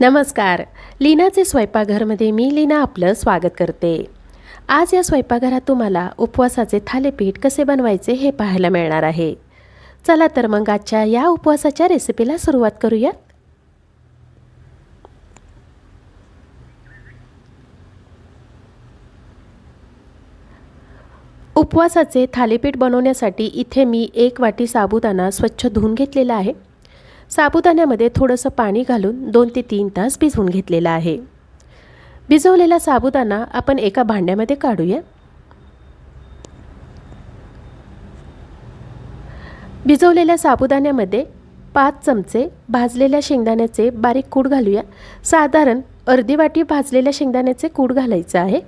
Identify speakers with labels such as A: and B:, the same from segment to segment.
A: नमस्कार. लीनाचे स्वयंपाकघरमध्ये मी लीना आपलं स्वागत करते. आज या स्वयंपाकघरात तुम्हाला उपवासाचे थालीपीठ कसे बनवायचे हे पाहायला मिळणार आहे. चला तर मग आजच्या या उपवासाच्या रेसिपीला सुरुवात करूया उपवासाचे थालीपीठ बनवण्यासाठी इथे मी एक वाटी साबुदाणा स्वच्छ धुवून घेतलेला आहे. साबुदाण्यामध्ये थोडंसं पाणी घालून दोन ते तीन तास भिजवून घेतलेला आहे. भिजवलेला साबुदाणा आपण एका भांड्यामध्ये काढूया. भिजवलेल्या साबुदाण्यामध्ये पाच चमचे भाजलेल्या शेंगदाण्याचे बारीक कूड घालूया. साधारण अर्धी वाटी भाजलेल्या शेंगदाण्याचे कूड घालायचं आहे.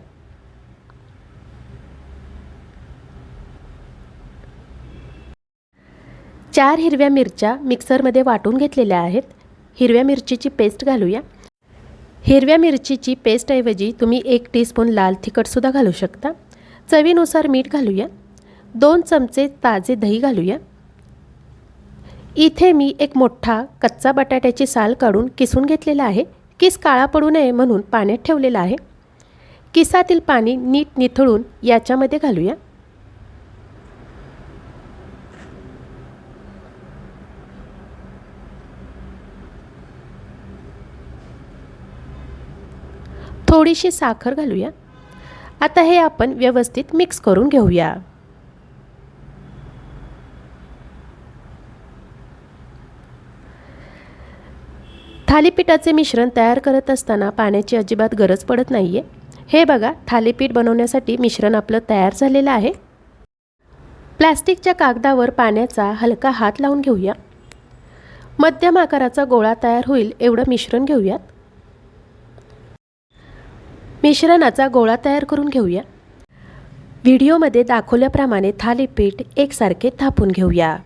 A: चार हिरव्या मिरच्या मिक्सरमध्ये वाटून घेतलेल्या आहेत. हिरव्या मिरचीची पेस्ट घालूया. हिरव्या मिरचीची पेस्टऐवजी तुम्ही एक टीस्पून लाल तिखटसुद्धा घालू शकता. चवीनुसार मीठ घालूया. दोन चमचे ताजे दही घालूया. इथे मी एक मोठा कच्चा बटाट्याची साल काढून किसून घेतलेला आहे. किस काळा पडू नये म्हणून पाण्यात ठेवलेला आहे. किसातील पाणी नीट निथळून याच्यामध्ये घालूया. थोडीशी साखर घालूया. आता हे आपण व्यवस्थित मिक्स करून घेऊया. थालीपीठाचे मिश्रण तयार करत असताना पाण्याची अजिबात गरज पडत नाही आहे हे बघा थालीपीठ बनवण्यासाठी मिश्रण आपलं तयार झालेलं आहे. प्लॅस्टिकच्या कागदावर पाण्याचा हलका हात लावून घेऊया. मध्यम आकाराचा गोळा तयार होईल एवढं मिश्रण घेऊयात. मिश्रणाचा गोळा तयार करून घेऊया. व्हिडिओमध्ये दाखवल्याप्रमाणे थालीपीठ एकसारखे थापून घेऊया.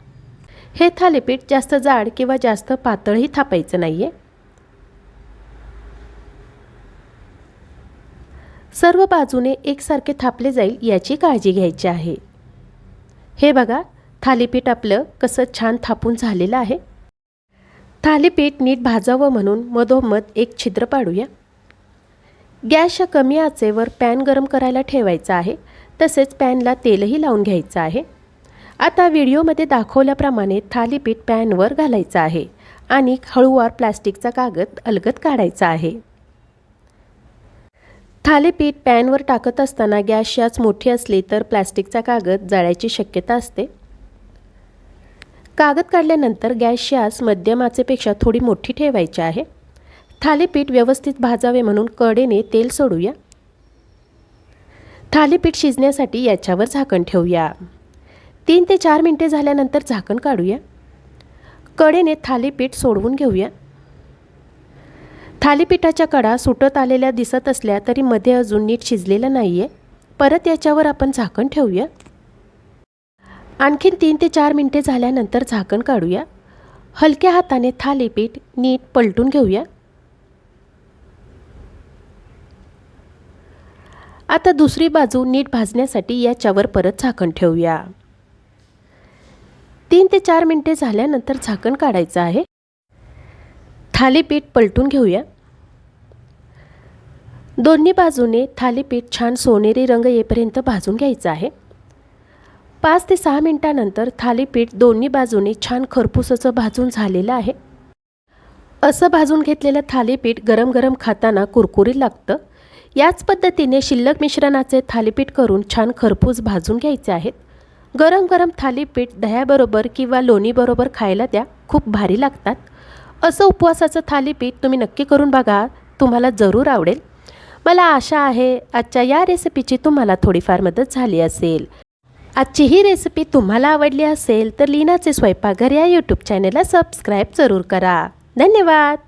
A: हे थालीपीठ जास्त जाड किंवा जास्त पातळही थापायचं नाही आहे सर्व बाजूने एकसारखे थापले जाईल याची काळजी घ्यायची आहे. हे बघा थालीपीठ आपलं कसं छान थापून झालेलं आहे. थालीपीठ नीट भाजावं म्हणून मधोमध एक छिद्र पाडूया. गॅसच्या कमी आचेवर पॅन गरम करायला ठेवायचा आहे. तसेच पॅनला तेलही लावून घ्यायचं आहे. आता व्हिडिओमध्ये दाखवल्याप्रमाणे थालीपीठ पॅनवर घालायचं आहे आणि हळूवार प्लास्टिकचा कागद अलगद काढायचा आहे. थालीपीठ पॅनवर टाकत असताना गॅस याच मोठी असली तर प्लास्टिकचा कागद जळायची शक्यता असते. कागद काढल्यानंतर गॅस यास मध्यम आचेपेक्षा थोडी मोठी ठेवायची आहे. थालीपीठ व्यवस्थित भाजावे म्हणून कडेने तेल सोडूया. थालीपीठ शिजण्यासाठी याच्यावर झाकण ठेवूया. तीन ते चार मिनटे झाल्यानंतर झाकण काढूया. कडेने थालीपीठ सोडवून घेऊया. थालीपीठाच्या कडा सुटत आलेल्या दिसत असल्या तरी मध्ये अजून नीट शिजलेलं नाही आहे परत याच्यावर आपण झाकण ठेवूया. आणखीन तीन ते चार मिनटे झाल्यानंतर झाकण काढूया. हलक्या हाताने थालीपीठ नीट पलटून घेऊया. आता दुसरी बाजू नीट भाजण्यासाठी याच्यावर परत झाकण ठेवूया. तीन ते चार मिनटे झाल्यानंतर झाकण काढायचं आहे. थालीपीठ पलटून घेऊया. दोन्ही बाजूने थालीपीठ छान सोनेरी रंग येईपर्यंत भाजून घ्यायचं आहे. पाच ते सहा मिनटानंतर थालीपीठ दोन्ही बाजूने छान खरपूस भाजून झालेलं आहे. असं भाजून घेतलेलं थालीपीठ गरम गरम खाताना कुरकुरीत लागतं. याच पद्धतीने शिल्लक मिश्रणाचे थालीपीठ करून छान खरपूस भाजून घ्यायचे आहेत. गरम गरम थालीपीठ दह्याबरोबर किंवा लोणीबरोबर खायला द्या खूप भारी लागतात. असं उपवासाचं थालीपीठ तुम्ही नक्की करून बघा. तुम्हाला जरूर आवडेल. मला आशा आहे आजच्या या रेसिपीची तुम्हाला थोडीफार मदत झाली असेल. आजची ही रेसिपी तुम्हाला आवडली असेल तर लीनाचे स्वयंपाकघर या यूट्यूब चॅनेलला सबस्क्राईब जरूर करा. धन्यवाद!